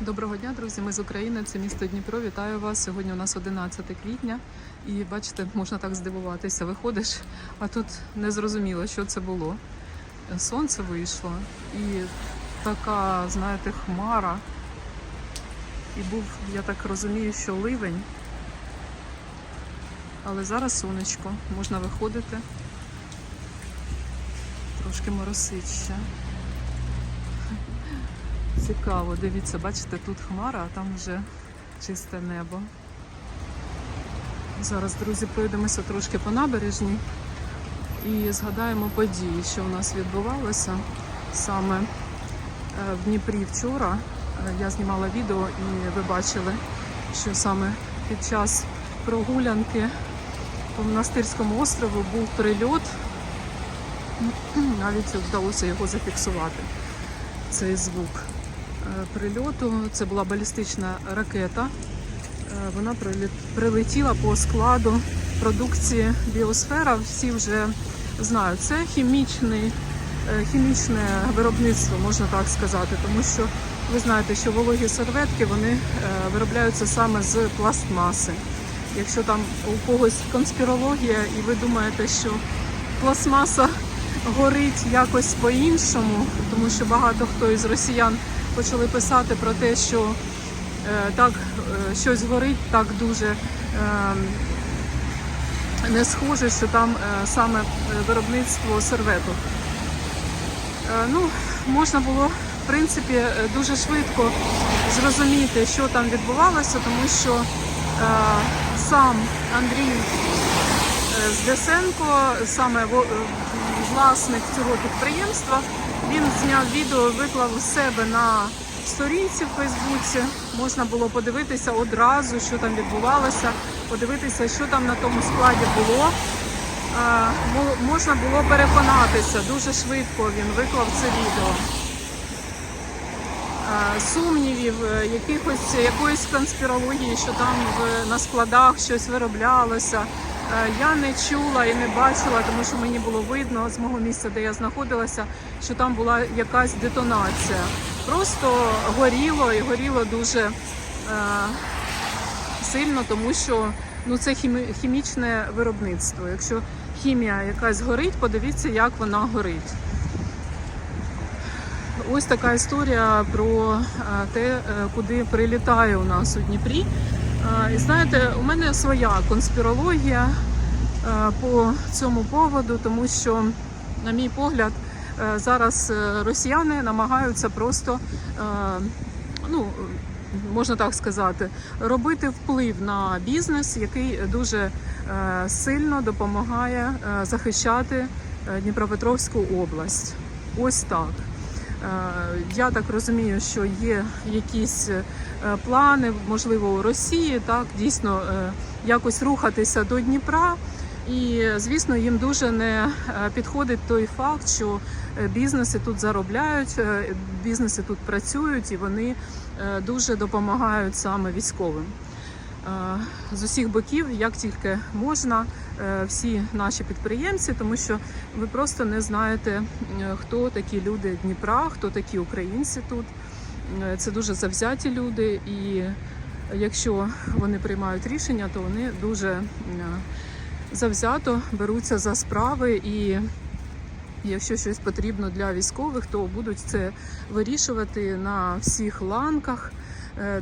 Доброго дня, друзі. Ми з України. Це місто Дніпро. Вітаю вас. Сьогодні у нас 11 квітня, і бачите, можна так здивуватися. Виходиш, а тут не зрозуміло, що це було. Сонце вийшло, і така, знаєте, хмара. І був, я так розумію, що ливень. Але зараз сонечко, можна виходити. Трошки моросить ще. Цікаво, дивіться, бачите, тут хмара, а там вже чисте небо. Зараз, друзі, пройдемося трошки по набережній і згадаємо події, що у нас відбувалося саме е, в Дніпрі вчора. Е, Я знімала відео і ви бачили, що саме під час прогулянки по монастирському острову був прильот. Навіть вдалося його зафіксувати, цей звук прильоту. Це була балістична ракета. Е, Вона прилетіла по складу продукції Біосфера. Всі вже знають, це хімічний, е, хімічне виробництво, можна так сказати, тому що ви знаєте, що вологі серветки вони е, виробляються саме з пластмаси. Якщо там у когось конспірологія, і ви думаєте, що пластмаса горить якось по-іншому, тому що багато хто із росіян почали писати про те, що е, так е, щось горить так дуже е, не схоже, що там саме виробництво серветок. Ну, можна було в принципі дуже швидко зрозуміти, що там відбувалося, тому що сам Андрій Здесенко, саме власник цього підприємства, він зняв відео, виклав у себе на сторінці в Фейсбуці. Можна було подивитися одразу, що там відбувалося, подивитися, що там на тому складі було. Можна було переконатися. Дуже швидко він виклав це відео. Сумнівів, е, якихось якоїсь конспірології, що там на складах щось вироблялося. Е, Я не чула і не бачила, тому що мені було видно з мого місця, де я знаходилася, що там була якась детонація. Просто горіло і горіло дуже е, сильно, тому що ну, це хімі- хімічне виробництво. Якщо хімія якась горить, подивіться, як вона горить. Ось така історія про е, те, куди прилітає у нас у Дніпрі. І знаєте, у мене своя конспірологія е, по цьому поводу, тому що, на мій погляд, е, зараз е, росіяни намагаються просто, ну, можна так сказати, робити вплив на бізнес, який дуже сильно допомагає захищати Дніпропетровську область. Ось так. Е, Я так розумію, що є якісь е, плани, можливо, у Росії, так дійсно е, якось рухатися до Дніпра. І звісно, їм дуже не підходить той факт, що бізнеси тут заробляють, бізнеси тут працюють і вони дуже допомагають саме військовим. З усіх боків, як тільки можна, всі наші підприємці, тому що ви просто не знаєте, е, хто такі люди Дніпра, хто такі українці тут. Е, Це дуже завзяті люди, і якщо вони приймають рішення, то вони дуже е, завзято беруться за справи і. Якщо щось потрібно для військових, то будуть це вирішувати на всіх ланках, е,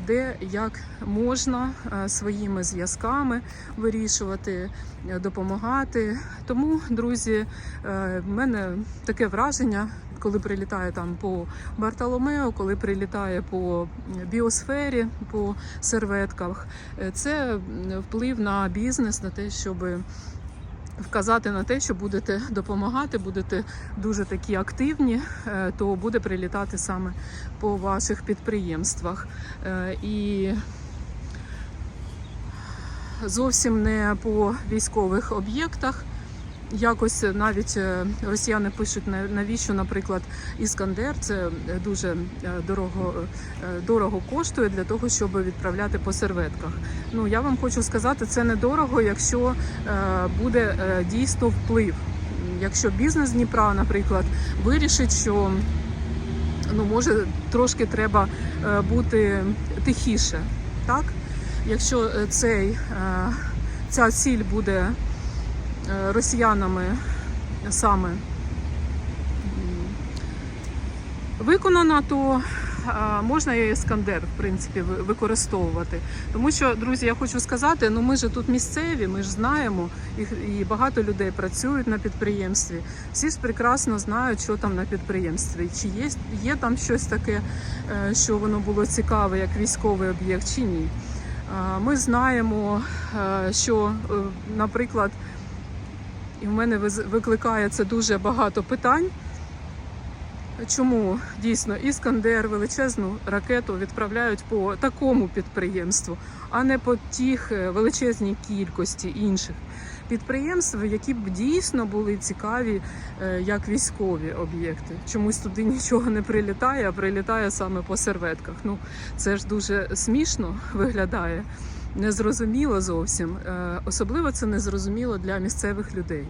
де як можна е, своїми зв'язками вирішувати, е, допомагати. Тому, друзі, е, в мене таке враження, коли прилітає там по Бартоломео, коли прилітає по біосфері, по серветках, е, це вплив на бізнес, на те, щоби вказати на те, що будете допомагати, будете дуже такі активні, е, то буде прилітати саме по ваших підприємствах. Е, І зовсім не по військових об'єктах. Якось навіть е, росіяни пишуть навіщо, наприклад, іскандер це е, дуже е, дорого, дорого коштує для того, щоб відправляти по серветках. Ну я вам хочу сказати, це недорого, якщо буде дійсно вплив. Якщо бізнес Дніпра, наприклад, вирішить, що ну може трошки треба бути тихіше. Так? Якщо цей, ця ціль буде росіянами саме виконана, то можна і Іскандер, в принципі, використовувати. Тому що, друзі, я хочу сказати, ну ми ж тут місцеві, ми ж знаємо, і, багато людей працюють на підприємстві. Всі ж прекрасно знають, що там на підприємстві. Чи є, є там щось таке, е, що воно було цікаве, як військовий об'єкт, чи ні. Ми знаємо, е, що, е, наприклад, і в мене викликає це дуже багато питань. Чому дійсно Іскандер величезну ракету відправляють по такому підприємству, а не по тих е, величезній кількості інших підприємств, які б дійсно були цікаві е, як військові об'єкти? Чомусь туди нічого не прилітає, а прилітає саме по серветках. Ну це ж дуже смішно виглядає. Незрозуміло зовсім. Е, Особливо це незрозуміло для місцевих людей.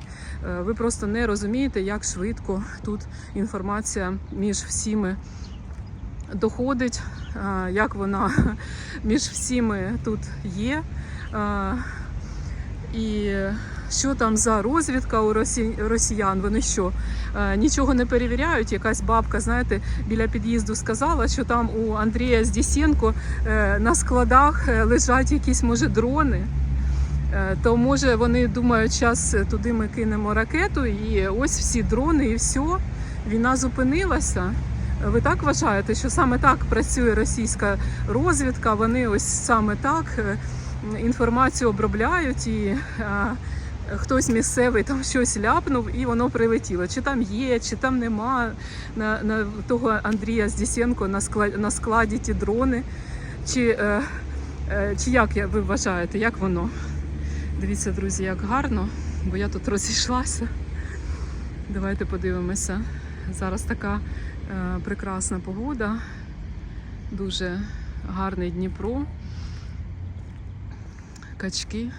Е, Ви просто не розумієте, як швидко тут інформація між всіми доходить, е, як вона між всіми тут є. І що там за розвідка у росі- росіян? Вони що е, нічого не перевіряють? Якась бабка, знаєте, біля під'їзду сказала, що там у Андрія Здісенко е, на складах е, лежать якісь може дрони. То може вони думають, зараз туди ми кинемо ракету, і ось всі дрони, і все, війна зупинилася. Ви так вважаєте, що саме так працює російська розвідка? Вони ось саме так інформацію обробляють, і хтось місцевий там щось ляпнув, і воно прилетіло. Чи там є, чи там нема на, на того Андрія Здісенко на складі, на складі ті дрони. Чи, е, е, чи як ви вважаєте, як воно? Дивіться, друзі, як гарно, бо я тут розійшлася. Давайте подивимося. Зараз така е, прекрасна погода, дуже гарний Дніпро, качки.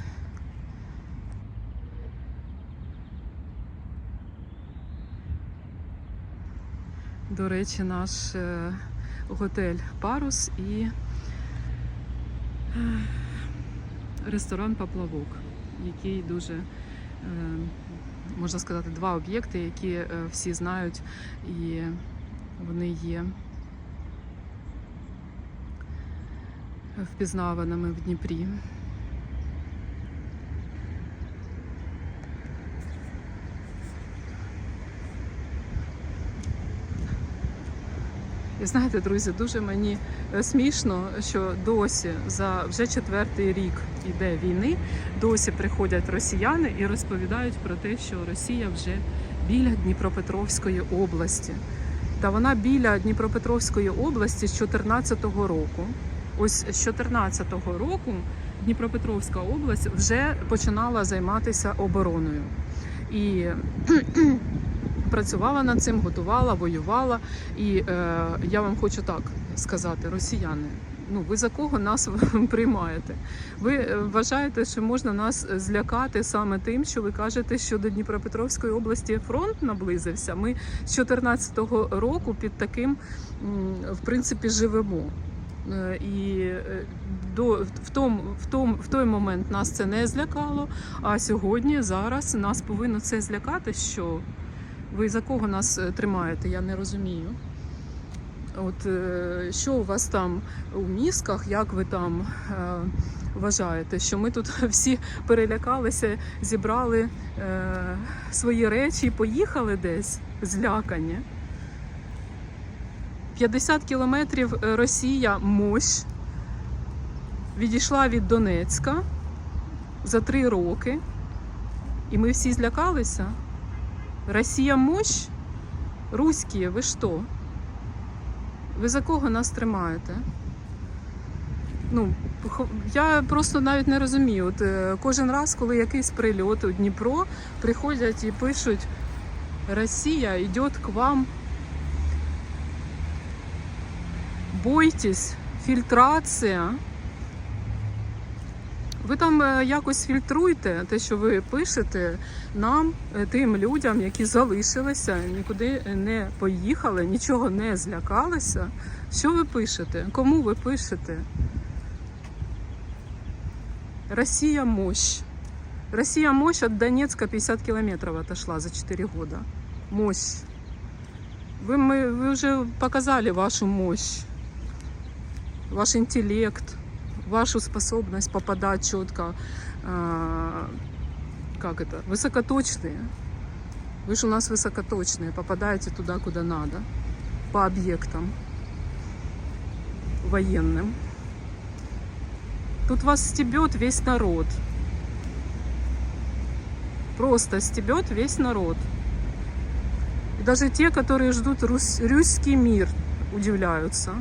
До речі, наш е, готель Парус і е, ресторан Поплавок, який дуже, е, можна сказати, два об'єкти, які всі знають, і вони є впізнаваними в Дніпрі. І знаєте, друзі, дуже мені е, смішно, що досі за вже четвертий рік іде війни, досі приходять росіяни і розповідають про те, що Росія вже біля Дніпропетровської області. Та вона біля Дніпропетровської області з 2014 року. Ось з 2014 року Дніпропетровська область вже починала займатися обороною. І працювала над цим, готувала, воювала. І е, я вам хочу так сказати, росіяни. Ну, ви за кого нас приймаєте? Ви е, вважаєте, що можна нас злякати саме тим, що ви кажете, що до Дніпропетровської області фронт наблизився. Ми з 2014 року під таким, в принципі, живемо. Е, І е, до в том, в том, в той момент нас це не злякало. А сьогодні, зараз нас повинно це злякати. Що ви за кого нас е, тримаєте? Я не розумію. От е, що у вас там у мізках, як ви там е, вважаєте, що ми тут всі перелякалися, зібрали е, свої речі і поїхали десь злякані? 50 кілометрів е, Росія мощ відійшла від Донецька за три роки, і ми всі злякалися. Росія мощ? Руські, ви що? Ви за кого нас тримаєте? Ну, я просто навіть не розумію. От е, кожен раз, коли якийсь прильот у Дніпро, приходять і пишуть: Росія йде к вам. Бойтесь, фільтрація. Ви там е, якось фільтруйте те, що ви пишете нам, е, тим людям, які залишилися, нікуди не поїхали, нічого не злякалися. Що ви пишете? Кому ви пишете? Россия мощь. Россия мощь от Донецка 50 километров отошла за 4 года. Мощь. Вы, мы, вы уже показали вашу мощь, ваш интеллект, Вашу способность попадать четко, а, как это, высокоточные. Вы же у нас высокоточные, попадаете туда, куда надо, по объектам военным. Тут вас стебет весь народ. Просто стебет весь народ. И даже те, которые ждут рус- русский мир, удивляются.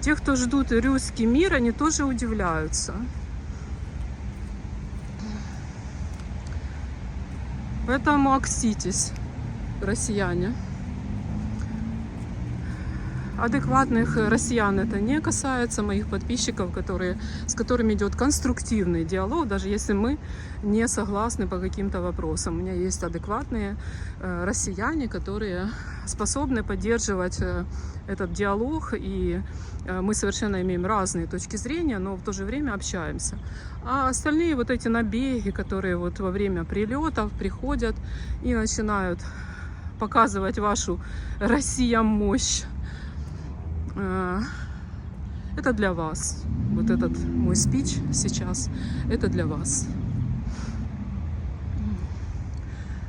Те, кто ждут русский мир, они тоже удивляются. Поэтому окститесь, россияне. Адекватных россиян это не касается моих подписчиков, которые, с которыми идет конструктивный диалог, даже если мы не согласны по каким-то вопросам. У меня есть адекватные э, россияне, которые способны поддерживать э, этот диалог, и э, мы совершенно имеем разные точки зрения, но в то же время общаемся. А остальные вот эти набеги, которые вот во время прилетов приходят и начинают показывать вашу Россия мощь, это для вас. Вот этот мой спич сейчас, это для вас.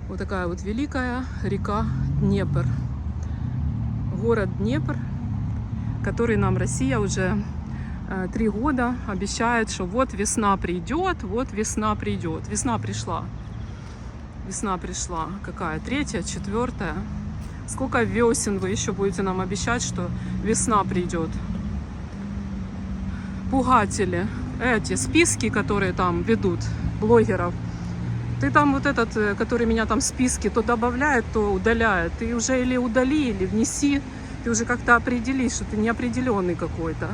Вот такая вот великая река Днепр. Город Днепр, который нам Россия уже э, три года обещает, что вот весна придет, вот весна придет. Весна пришла. Весна пришла. Какая? Третья, четвертая? Сколько весен вы еще будете нам обещать, что весна придет? Пугатели. Эти списки, которые там ведут, блогеров. Ты там вот этот, э, который меня там списки то добавляет, то удаляет. Ты уже или удали, или внеси. Ты уже как-то определись, что ты неопределенный какой-то.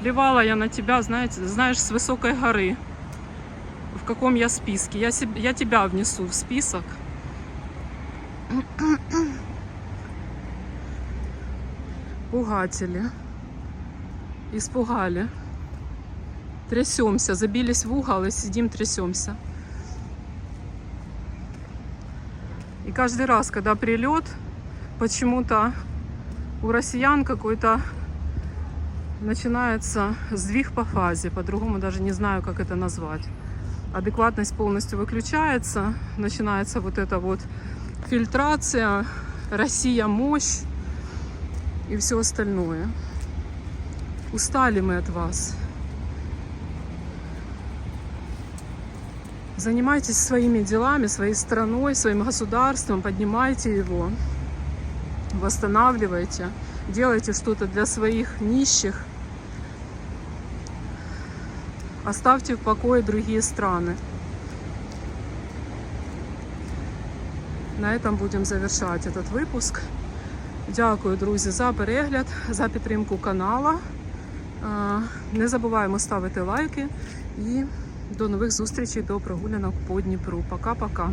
Плевала я на тебя, знаете, знаешь, с высокой горы. В каком я списке. Я, я тебя внесу в список. Пугатели. Испугали. Трясемся, забились в угол и сидим, трясемся. И каждый раз, когда прилет, почему-то у россиян какой-то начинается сдвиг по фазе. По-другому даже не знаю, как это назвать. Адекватность полностью выключается, начинается вот это вот фильтрация, Россия мощь и все остальное. Устали мы от вас. Занимайтесь своими делами, своей страной, своим государством, поднимайте его, восстанавливайте, делайте что-то для своих нищих. Оставьте в покое другие страны. На этом будемо завершати этот випуск. Дякую, друзі, за перегляд, за підтримку канала. Е, Не забуваємо ставити лайки і до нових зустрічей до прогулянок по Дніпру. Пока-пока.